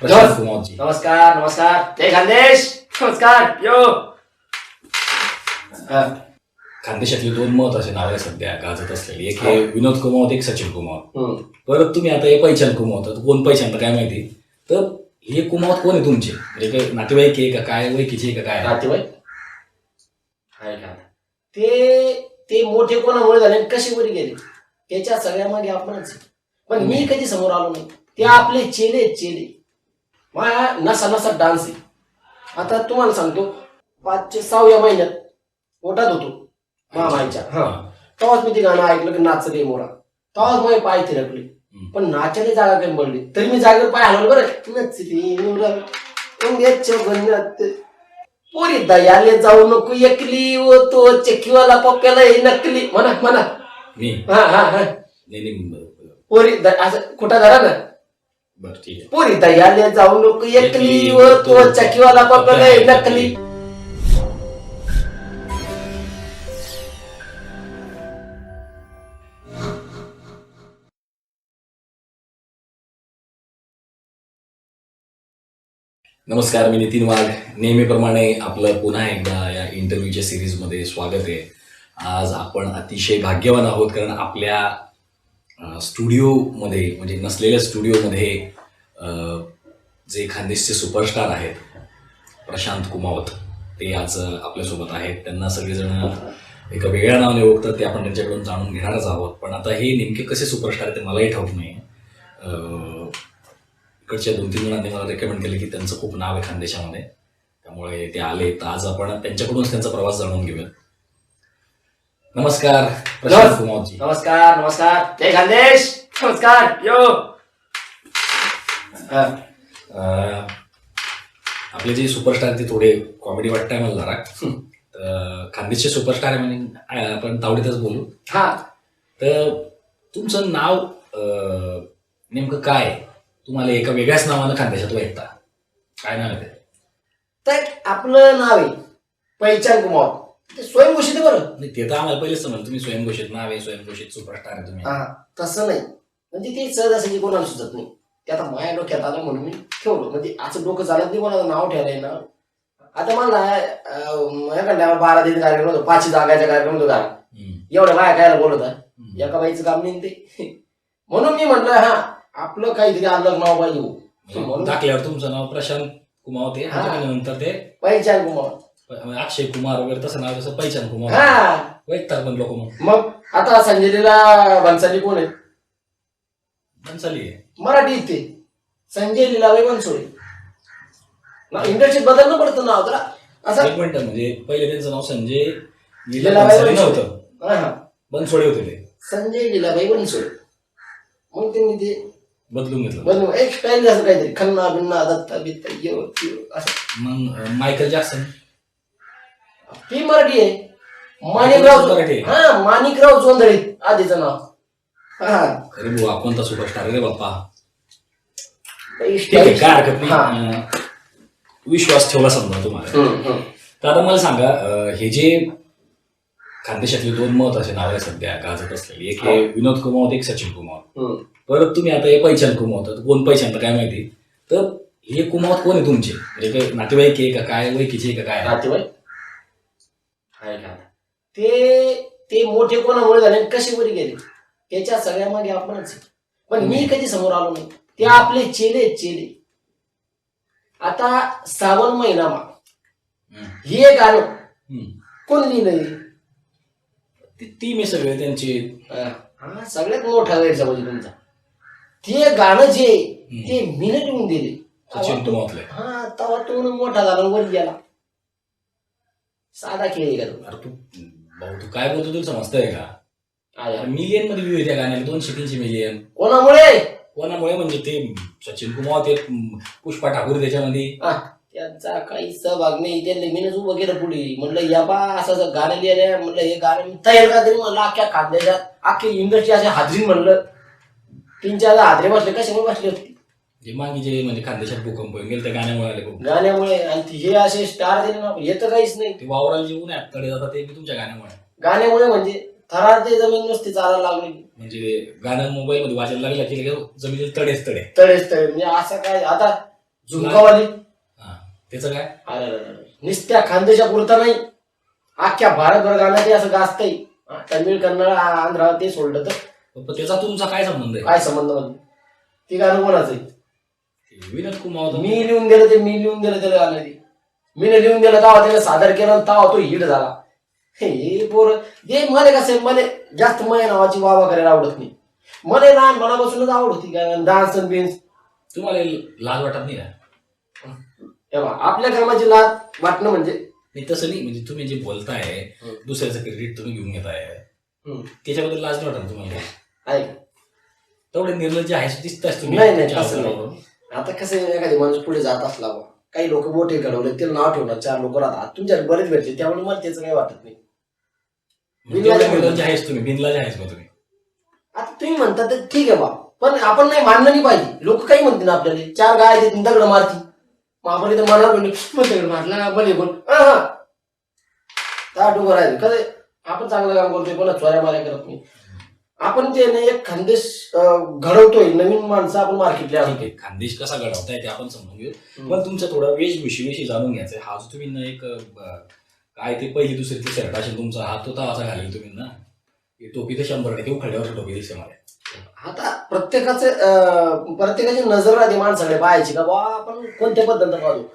प्रशांत कुमारजी नमस्कार नमस्कार. ते खानदेश. नमस्कार. यो. हा, खानदेशातली दोन महत्त्वाचे नाव आहे सध्या गाजत असलेली एक हे विनोद कुमावत एक सचिन कुमावत हम्म. परत तुम्ही आता हे पैशान कुमावत कोण पैशान काय माहिती? तर हे कुमावत कोण आहे तुमचे? म्हणजे काय नातेवाईक आहे का काय? आहे का काय? नातेवाईक? हाय का? ते ते मोठे कोणामुळे झाले कसे वरी गेले? त्याच्या सगळ्या मागे आपणच आहे. पण मी कधी समोर आलो नाही. ते आपले चेले चेले. माझ्या नसा नसा डान्स. आहे आता तुम्हाला सांगतो पाचशे सहाव्या महिन्यात पोटात होतो मामाच्या हा. तेव्हाच मी ते गाणं ऐकलं की नाच रे मोरा. तेव्हाच माझे पाय थिरकले. पण नाचायला जागा काही पडली. तरी मी जागेवर पाय हलवलं बरं नचली मोरा पोरी दयाले जाऊ नको एकली. व तो चक्कीवाला पप्प्याला हे नकली. म्हणा म्हणा. हा हा हा. पोरी असं कुठं धरा ना. पोरी दयाले जाऊ नको एकली व तो चक्कीवाला पप्प्याला हे नकली नमस्कार मी नितीन वाघ. नेहमीप्रमाणे आपलं पुन्हा एकदा या इंटरव्ह्यूच्या सिरीजमध्ये स्वागत आहे. आज आपण अतिशय भाग्यवान आहोत कारण आपल्या स्टुडिओमध्ये म्हणजे नसलेल्या स्टुडिओमध्ये जे खानदेशचे सुपरस्टार आहेत प्रशांत कुमावत ते आज आपल्यासोबत आहेत. त्यांना सगळेजण एका वेगळ्या नावाने ओळखतात ते आपण त्यांच्याकडून जाणून घेणारच आहोत. पण आता हे नेमके कसे सुपरस्टार ते मलाही ठाऊक नाही. इकडच्या दोन तीन जणांनी मला रेकमेंड केलं की त्यांचं खूप नाव आहे खानदेशामध्ये. त्यामुळे ते आले तर आज आपण त्यांच्याकडूनच त्यांचा प्रवास जाणून घेऊयात. नमस्कार प्रशांत कुमारजी. नमस्कार नमस्कार. ते खानदेश. नमस्कार. यो. अं, आपले जे सुपरस्टार ते थोडे कॉमेडी वाटतंय मला जरा. तर खानदेशचे सुपरस्टार आहे म्हणजे आपण तावडीतच बोलू. हा. तर तुमचं नाव अं, नेमकं काय आहे? तुम्हाला एका वेगळ्याच नावानं खानदेशात ऐकता काय नाव आहे ते? तर आपलं नाव आहे पहिचान कुमार. ते स्वयंघोषित आहे बरं. नाही ते तर आम्हाला पहिलेच समजलं. तुम्ही स्वयंघोषित नाव आहे स्वयंघोषित सुपरस्टार आहे तुम्ही. हा तसं नाही. म्हणजे ते सहज असं की कोणाला सुचत नाही. ते आता माझ्या डोक्यात आलं म्हणून मी ठेवलं. म्हणजे असं डोकं चालत नाही कोणाचं नाव ठेवलंय ना. आता मला अं, माझ्याकडे बारा दिन कार्यक्रम होतो पाचशे जागायचा कार्यक्रम होतो का हम्म, एवढ्या बाया काय बोलत आहे. हम्म. एका बाईचं काम नाही ते. म्हणून मी म्हटलं हा आपलं काहीतरी अलग नाव पाहिजे हो. म्हणजे दाखल्यावर तुमचं नाव प्रशांत कुमार ते हा. आणि नंतर ते पहिचान कुमार अक्षय कुमार वगैरे तसं नाव तसं पैचान कुमार. हा. ऐकतात पण लोक मग. मग आता संजय बनसाली कोण आहे? बनसाली आहे. मराठी ते संजय लीलाबाई बनसोडे इंडस्ट्रीत बदलणं पडतं नाव जरा असं. एक मिनिट म्हणजे पहिले त्यांचं नाव संजय लीला लीलाबाई बनसोडे. नव्हतं. हा, हा. बनसोडे होते ते. संजय लीलाबाई बनसोडे मग त्यांनी ते बदलून घेतलं. बनवून एक स्टाईल असं काहीतरी. खन्ना बिन्ना दत्ता बित्ता यो असं. मग अं, मायकल जॅक्सन ती मराठी आहे. माणिकराव मराठी आहे. हा माणिकराव जोंधळे आधीचं नाव. हा. अरे बुवा कोणता सुपरस्टार रे बाप्पा. ठीक आहे. काय हरकत नाही. हा. अं, विश्वास ठेवला समजा तुम्हाला. हम्म, हम्म. तर आता मला सांगा अं, हे जे खानदेशातले दोन महत्त्वाचे नाव आहे सध्या गाजत असलेली एक हे विनोद कुमावत एक सचिन कुमावत हम्म. परत तुम्ही आता हे पैशान कुमावत आता कोण पैशान तर काय माहिती? तर हे कुमावत कोण आहे तुमचे? म्हणजे नातेवाईक आहे का काय आहे का काय? नातेवाईक? का ते ते मोठे कोणामुळे झाले कसे वरी गेले? त्याच्या सगळ्या मागे आपणच. पण मी कधी समोर आलो नाही. ते आपले चेले चेले. आता श्रावण महिना मा. हे गाणं. कोण लिहिलंय? ती- मी सगळे त्यांचे. हा सगळ्यात मोठा गैरसमज तुमचा. ते गाणं जे ते मीनं लिहून दिले हा तेव्हा तो मोठा झाला वर गेला. साधा खेळ आहे का तो? अरे तू भाऊ तू काय बोलतो तुला समजतंय का? आया. मिलियनमध्ये व्ह्यू त्या गाण्याला दोनशे तीनशे मिलियन कोणामुळे? कोणामुळे? म्हणजे ते सचिन कुमार ते पुष्पा ठाकूर त्याच्यामध्ये. हा, त्यांचा काही सहभाग नाही. त्यांनी मीनच उभं केलं पुढे. म्हणलं या बा असं असं गाणं लिहिलं म्हणलं हे गाणं मी तयार का तरी म्हणलं अख्ख्या खांद्याच्या अख्खी इंडस्ट्री असे हाजरी म्हणलं. तीन चार हादरे बसले. कशामुळे बसले होते? जे मागे जे म्हणजे खानदेशात भूकंप होऊन गेले त्या गाण्यामुळे आले खूप. गाण्यामुळे आणि ती हे असे स्टार दिले ना हे तर काहीच नाही. ते वावराला जे ऊन आहे तडे जातात ते बी तुमच्या गाण्यामुळे. गाण्यामुळे म्हणजे थरार ते जमीन नुसती चालायला लागली. म्हणजे गाणं मोबाईल मध्ये वाजायला लागलं की लगेच जमिनीला तडेच तडे तळेच तळे. म्हणजे असं काय आता झुमकावाली हा. त्याचं काय? अरे अरे, अरे. नुसत्या खानदेशा पुरता नाही. अख्ख्या भारतभर गाणं ते असं गाजतंय. हा, तमिळ कन्नड आ- आंध्र ते सोडलं तर. पण त्याचा तुमचा काय संबंध आहे? काय संबंध म्हणजे? ते गाणं कोणाचं आहे? विनोद कुमार मी लिहून दिलं ते मी लिहून दिलं त्याला गाणं ते मी लिहून दिलं तेव्हा त्याला सादर केलं तेव्हा तो हिट झाला. हे पोर ते मला कसं आहे, मला जास्त मय नावाची वावा करायला आवडत नाही. मला लहानपणापासूनच आवड होती काय डान्स बिन्स. तुम्हाला लाज वाटत नाही का? तेव्हा आपल्या कामाची लाज वाटणं म्हणजे? नाही तसं नाही. म्हणजे तुम्ही जे बोलताय. दुसऱ्याचं क्रेडिट तुम्ही घेऊन घेताय. त्याच्याबद्दल लाज नाही वाटत तुम्हाला? आहे का? तेवढे निर्लज्ज आहेस दिसतास तुम्ही नाही, नाही, आता कसं आहे, एखादी माणूस पुढे जात असला बा काही लोक मोठे घडवले त्याला नाव ठेवणार चार लोक राहतात. तुमच्या बरेच भेटले त्यामुळे मला त्याचं काही वाटत नाही. म्हणजे बिनलाज तेवढे निर्लज्ज आहेस तुम्ही बिनलाज आहेस मग तुम्ही. आता तुम्ही म्हणता तर ठीक आहे बा पण आपण नाही मानलं नाही पाहिजे. लोक काही म्हणतील ना आपल्याला चार गाय देतील दगड मारतील. मग आपण इथं मनावर म्हणले मग दगड मारला भले कोण हा हा. त्या डोंगर आहे कसं आपण चांगलं काम करतोय कोणा चोऱ्या माऱ्या करत नाही. आपण ते नाही एक खानदेश घडवतोय नवीन माणसं आपण मार्केटला ठीक आहे खानदेश कसा घडवताय ते आपण समजून घेऊ. पण तुमचं थोडं वेशभूषेविषयी जाणून घ्यायचं हा जो तुम्ही ना एक काय ते पहिली दुसरी ते शर्ट असेल तुमचा हात होता असा घालेल तुम्ही ना टोपी तर शंभर टक्के उखड्यावर टोपी दिसते मला. आता प्रत्येकाचे प्रत्येकाची नजर राहते माणसाकडे पाहायची का? बा आपण कोणत्या पद्धतीनं पाहतो?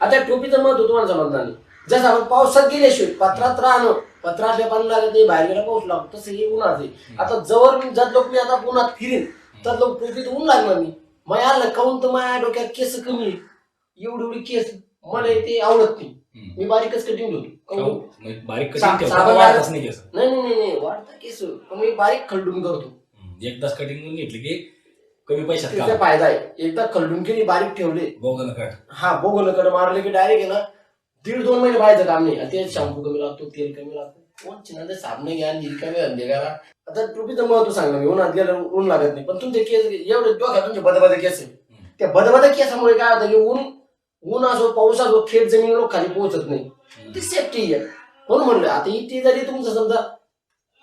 आता टोपीचं महत्त्व तुम्हाला समजणार नाही. जसं आपण पावसात गेल्याशिवाय पत्रात राहणं पत्रातल्या पाणी लागत नाही बाहेर गेला पाऊस लागतो तसं हे उन्हात आहे. आता जवळ मी जर लोक मी आता उन्हात फिरीन तर लोक टोपीत ऊन लागणार मी. मग आलं काऊन तर माझ्या डोक्यात केस कमी. एवढी एवढी केस मला ते आवडत नाही. मी बारीकच कटिंग ठेवतो बारीक नाही केस. नाही नाही नाही नाही वाढता केस. पण मी बारीक खलडून करतो. एकदाच कटिंग करून घेतली की कमी पैशात फायदा आहे. एकदा खलडून केली बारीक ठेवले. बोगन कट हा बोगलकडे मारले की डायरेक्ट आहे ना दीड दोन महिने पाहायचं काम नाही. आणि ते शॅम्पू कमी लागतो तेल कमी लागतो. कोण चिन्ह साबणे घ्या आणि कमी धंदे करा आता टोपीचं महत्त्व सांगलं मी. उन्हात गेलं ऊन लागत नाही. पण तुमचे केस एवढे डोक्यात तुमचे बदबद केस आहे. त्या बदबद केसामुळे काय होतं की ऊन ऊन असो पाऊस असो थेट जमिनीवर खाली पोहोचत नाही. ती सेफ्टी आहे. म्हणून म्हणलं आता इथे जरी तुमचं समजा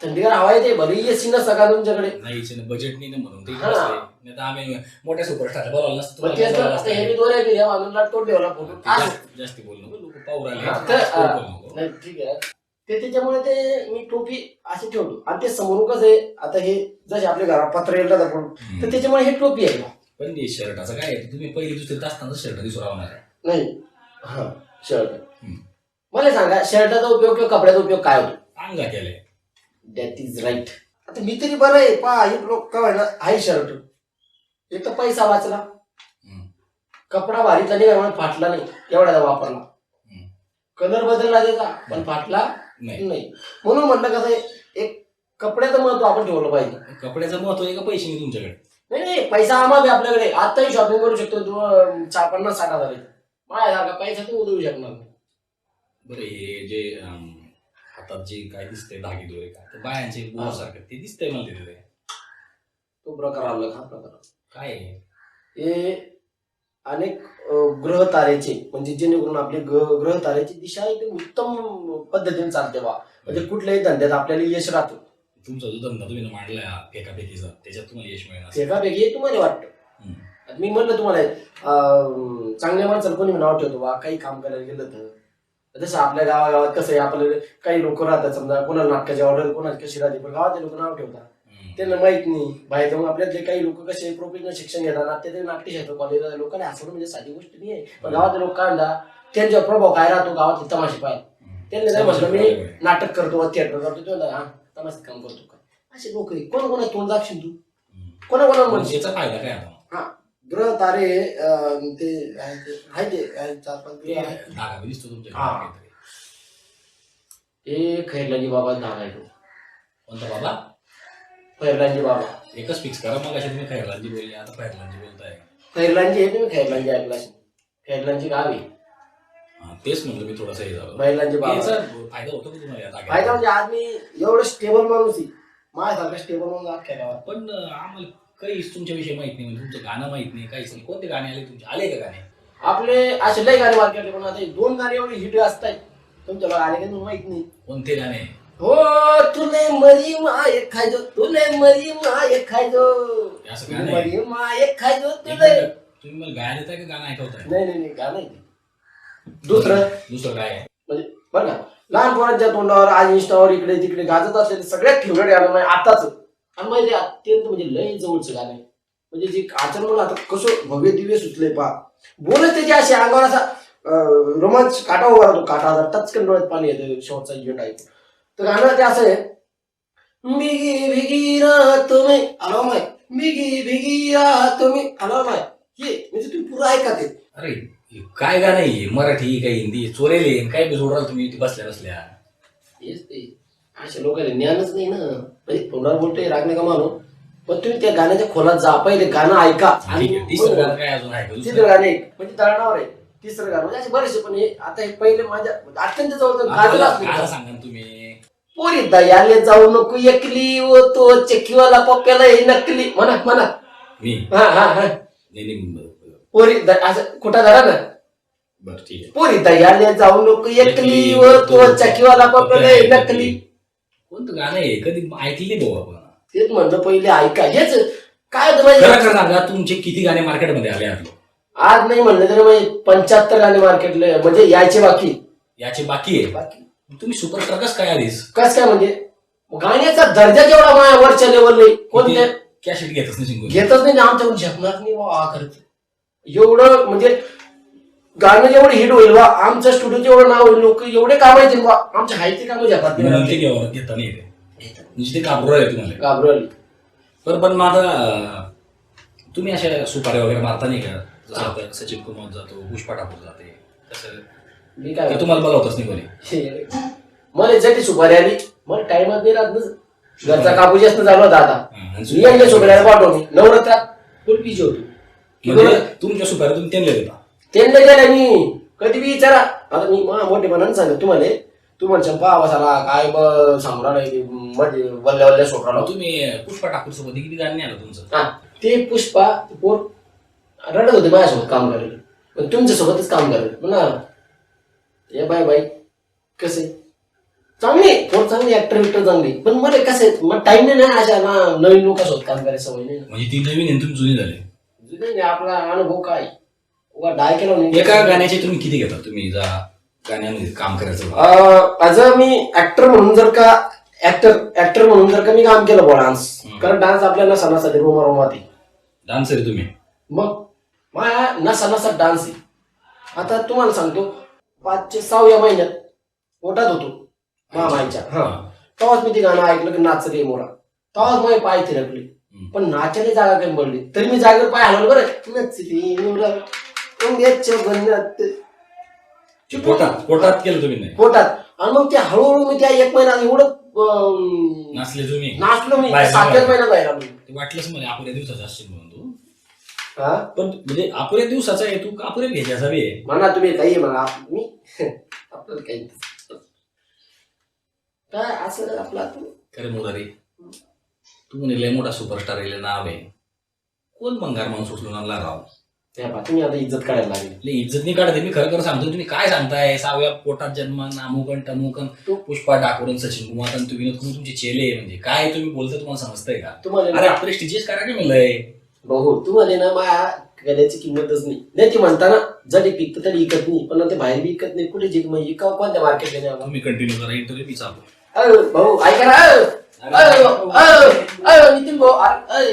थंडीगार हवा येते भले एसी नसता का तुमच्याकडे? नाही बजेट नाही ना म्हणून. ते हा. नाही तर आम्ही मोठ्या सुपरस्टार बोलावलं नसतं मग हे मी दोऱ्या बिऱ्या बांधून ठेवला फोटो. असं. जास्त- जास्ती बोलू हा, तर, स्कोर हा. नाही ठीक आहे ते त्याच्यामुळे ते मी टोपी अशी ठेवतो आणि ते समोरून कसं आहे आता हे जसे आपल्या घरात पत्र येतात आपण हम्म. तर त्याच्यामुळे हे टोपी आहे पण ते शर्टाचं काय आहे? तुम्ही पहिली दुसरी असताना शर्ट दिसून राहणार आहे नाही हा शर्ट हम्म. मला सांगा शर्टाचा उपयोग किंवा कपड्याचा उपयोग काय होतो चांगला केलंय दॅट इज राईट आता मी तरी बरं आहे पहा हे लोक काय ना आहे शर्ट एक तर पैसा वाचला हम्म. कपडा भारीतला नाही त्यामुळे फाटला नाही एवढ्याचा वापरला. कलर बदलला त्याचा पण फाटला नाही. नाही. म्हणून म्हटलं कसं आहे एक कपड्याचं महत्त्व आपण ठेवलं पाहिजे. कपड्याचं महत्त्व आहे का पैसे नाही तुमच्याकडे. नाही नाही पैसा आम्हाला आहे आपल्याकडे. आताही शॉपिंग करू शकतो तू अं, चार पन्नास साठ हजार. माझ्यासारखा पैसा तू उधळू शकणार नाही. बरं हे जे हातात जे काय दिसतंय धागे दोरे का ते बायांचे सारखं ते दिसतंय मला तिथे. तो प्रकार आला हा प्रकार. काय आहे? हे अनेक ग्रह तारेचे म्हणजे जेणेकरून आपले ग्रह तारेची दिशा एकदम उत्तम पद्धतीने चालते बा. म्हणजे कुठल्याही धंद्यात आपल्याला यश राहतं. तुमचा जो धंदा तुम्ही मांडलाय हा फेकाफेकीचा त्याच्यात तुम्हाला यश मिळणार एकापैकी हे तुम्हाला वाटतं. आता मी म्हणलं तुम्हाला अं, चांगल्या माणसाला कोणी नाव ठेवतो बा? काही काम करायला गेलं तर. जसं आपल्या गावागावात कसं आहे आपल्याला काही लोक राहतात समजा कोणाला नाटकाची ऑर्डर कोणाची कशी राहते पण गावातले लोक नाव ठेवतात. त्यांना माहीत नाही. बाहेर जाऊन आपल्यातले काही लोक कसे प्रोफेशनल शिक्षण घेतात नाट्य ते नाट्य क्षेत्र कॉलेज लोकांना हसवणं म्हणजे साधी गोष्ट नाही आहे. पण गावातले लोक काय म्हणतात त्यांचा प्रभाव काय राहतो गावातले तमाशे पाय. त्यांनी काय म्हटलं मी. नाटक करतो थिएटर करतो. ते हा तमाशात काम करतो काय असे लोक. कोण कोणा तोंड दाखशील तू. कोणा कोणा याचा फायदा काय आता? ग्रह तारे ते आहे ते आहे ते आहे चार पाच. धागा हा. ते खैरलाजी बाबा नाव आहे तो. कोणता बाबा? खैरलांजी बाबा. एकच फिक्स करा मग अशी तुम्ही खैरलांजी बोलली आता खैरलांजी बोलताय. खैरलांजी हे तुम्ही खैरलांजी ऐकला असेल. खैरलांजी गाव आहे. हा, तेच म्हणलं मी थोडासा हे झालं. बाबा. याचा फायदा होतो का तुम्हाला या फायदा? म्हणजे आज मी एवढं स्टेबल माणूस आहे. माझ्यासारखा स्टेबल माणूस अख्ख्या गावात पण अं, आम्हाला काहीच तुमच्याविषयी माहीत नाही म्हणजे तुमचं गाणं माहीत नाही काहीच नाही. कोणते गाणे आले तुमचे? आले का गाणे? आपले असे लय गाणे मार्केटले पण आता हे दोन गाणे एवढे हिट असतात तुमच्या गाणे काही तुम्हाला माहीत नाही. कोणते गाणे? हो तुले मरी माय खायचो तुले मरी माय असं गाणं आहे. मरी माय खायचो एक मिनिट. तुम्ही मला गायला का गाणं ऐकवताय? नाही नाही नाही गाणं आहे ते. दुसरं? दुसरं काय आहे. म्हणजे का लहान पोरांच्या तोंडावर आज इंस्टावर इकडे तिकडे गाजत असलेलं सगळ्यात फेवरेट गाणं म्हणजे आताच. आणि म्हणजे अत्यंत म्हणजे लय जवळचं गाणं आहे. म्हणजे जे अचानक आता कसं भव्य दिव्य सुचले पा बोलत त्याची अशी अंगावर असा अं, रोमांच काटा उभा राहतो काटा आता टचकन डोळ्यात पाणी येतं शेवटचा इव्हेंट ऐकून तर गाणं ते असं आहे बिगी बिगी रात में आलो माय. बिगी बिगी रात में आलो माय. हे म्हणजे तुम्ही पुरं ऐका ते अरे हे काय गाणं आहे? मराठी काय हिंदी चोरेले काय बी तुम्ही? इथे बसल्या बसल्या. हेच ते. अशा लोकांना ज्ञानच नाही ना. म्हणजे तोंडावर बोलतोय राग नका मानो पण तुम्ही त्या गाण्याच्या खोलात जा. पहिले गाणं ऐका. ठीक आहे तिसरं गाणं काय अजून आहे का तिसरं दुसरं? गाणं एक. म्हणजे तळणावर आहे. तिसरं गाणं. म्हणजे असे बरेचसे पण हे. आता हे पहिले माझ्या अत्यंत जवळ आपल्याला गाजलं असलं सांगा ना तुम्ही. पोरी दयाले जाऊ नको एकली व तो चक्कीवाला पप्प्याला हे नकली. म्हणा म्हणा. मी? हा हा हा. नाही पोरी द- असं कुठं धरा ना? बरं ठीक आहे. पोरी दयाले जाऊ नको एकली व तो चक्कीवाला पप्प्याला हे नकली. कोणतं गाणं आहे? कधी ऐकली भाऊ आपण? तेच म्हणलं पहिले ऐका. हेच काय होतं माहिती खरं आहे? खरं सांगा तुमचे किती गाणे मार्केटमध्ये आले आतले आज नाही म्हणलं तरी पंच्याहत्तर गाणे मार्केटले म्हणजे यायचे बाकी. याचे बाकी आहे? बाकी. तुम्ही सुपरस्टार कस काय आलीस? कस काय म्हणजे? गाण्याचा दर्जा जेवढा माझ्या वरच्या लेवलला कोणत्या? कॅसेट घेतच नाही घेतच नाही आमच्याकडून झेपणार नाही वा खरंच एवढं म्हणजे गाणं जेवढं हिट होईल वा आमच्या स्टुडिओ जेवढं नाव होईल लोक एवढे काम येतील वा आमच्या हायचे काम झेपत म्हणून ते नाही घेता नाही येते. म्हणजे ते घाबरू राहिले तुम्हाला. घाबरवली बरं पण मग आता तुम्ही अशा सुपाऱ्या वगैरे मारता नाही का? जसं आता सचिन कुमार जातो पुष्पा ठाकूर जाते. तसं मी काय ते तुम्हाला बोलावतच नाही कोणी. मला जरी सुपारी आली. मला टाइमच नाही राहत ना घरचा कापूस जास्त झाला होता आता. हा, मी यांच्या सुपाऱ्याला नवरात्रात फुल पिजे होतो. म्हणजे तुमच्या सुपाऱ्या तुम्ही त्यांना देता त्यांना गेलं मी. कधी बी विचारा. आता मी मा मोठेपणाने सांगतो तुम्हाला. तू म्हणशाल पहा बसाला काय ब सांगू राहिला मध्ये वल्ल्या वल्ल्या सोडला तुम्ही पुष्पा ठाकूर सोबत किती गाणं नाही आलं तुमचं? हा ते पुष्पा ते पोर रडत होते माझ्यासोबत काम करायला. पण तुमच्या सोबतच काम करायला. म्हणा ये बाय बाय कसे? चांगले पोर चांगली ऍक्टर विक्टर चांगली पण मला कसं आहे मग टाइम नाही ना अशा ना नवीन लोकांसोबत काम करायची सवय नाही म्हणजे ती नवीन आहे तुम्ही जुनी झाले. जुने नाही, आपला अनुभव काय? उगा डाय केला नाही. एका गाण्याचे तुम्ही किती घेता? तुम्ही जा गाण्यामध्ये काम करायचं अ मी ऍक्टर म्हणून जर का ऍक्टर ऍक्टर म्हणून जर का मी काम केलं बॉ डान्स हम्म. कारण डान्स आपल्याला सणासाठी रोमा रोमात आहे. डान्सर तुम्ही. मग माया नसा नसा डान्स आहे. आता तुम्हाला सांगतो पाचशे सहाव्या महिन्यात पोटात होतो मामाईच्या हा. तेव्हाच मी ते गाणं ऐकलं की नाच रे मोरा. तेव्हाच माझे पाय थिरकले. पण नाचायला जागा काही पडली तरी मी जागेवर पाय हलवलं बरं. नचली मोरा. पोटात पोटात केलं तुम्ही नाही. पोटात. आणि मग ते हळूहळू मी त्या एक महिना एवढं नाचले तुम्ही. नाचलो मी. सातव्याच जाऊन. महिन्यात बाहेर आलो. वाटलंच मला अपुऱ्या दिवसाचा असशील म्हणून. हा? पण म्हणजे अपुऱ्या दिवसाचा आहे तू अपुऱ्या भेजायचा बी आहे म्हणा तुम्ही काही म्हणा. मी आपल्याला काही काय असं आपलं आता- खरे मुरारी तू म्हणे लय मोठा सुपरस्टार आहे लय नाव आहे. कोण भंगार माणूस उचलून आणला राव? त्या पहा, तुम्ही आता इज्जत काढायला लागली. लय इज्जत नाही काढते मी खरं खरं सांगतो तुम्ही काय सांगताय? सहाव्या पोटात जन्म नामुकन टमुकन तू- पुष्पा ठाकूरन सचिन कुमार आणि तुम्ही तुमचे चेले म्हणजे काय तुम्ही बोलता तुम्हाला समजतंय का? तुम्हाला अरे आपले स्टेजेस करा की भाऊ तुम्हाला ना माझ्या गड्याची किंमतच नाही. नाही ती म्हणताना जरी पिकत तरी विकत नाही पण ते बाहेर बी विकत नाही कुठे जिक? म्हणजे इकावं कोणत्या मार्केटला नाही आम्हाला? तुम्ही कंटिन्यू करा इंटरव्ह्यू मी चालू अरे भाऊ ऐका ना अरे, अरे, अरे, अरे, नितीन भाऊ अरे, अरे,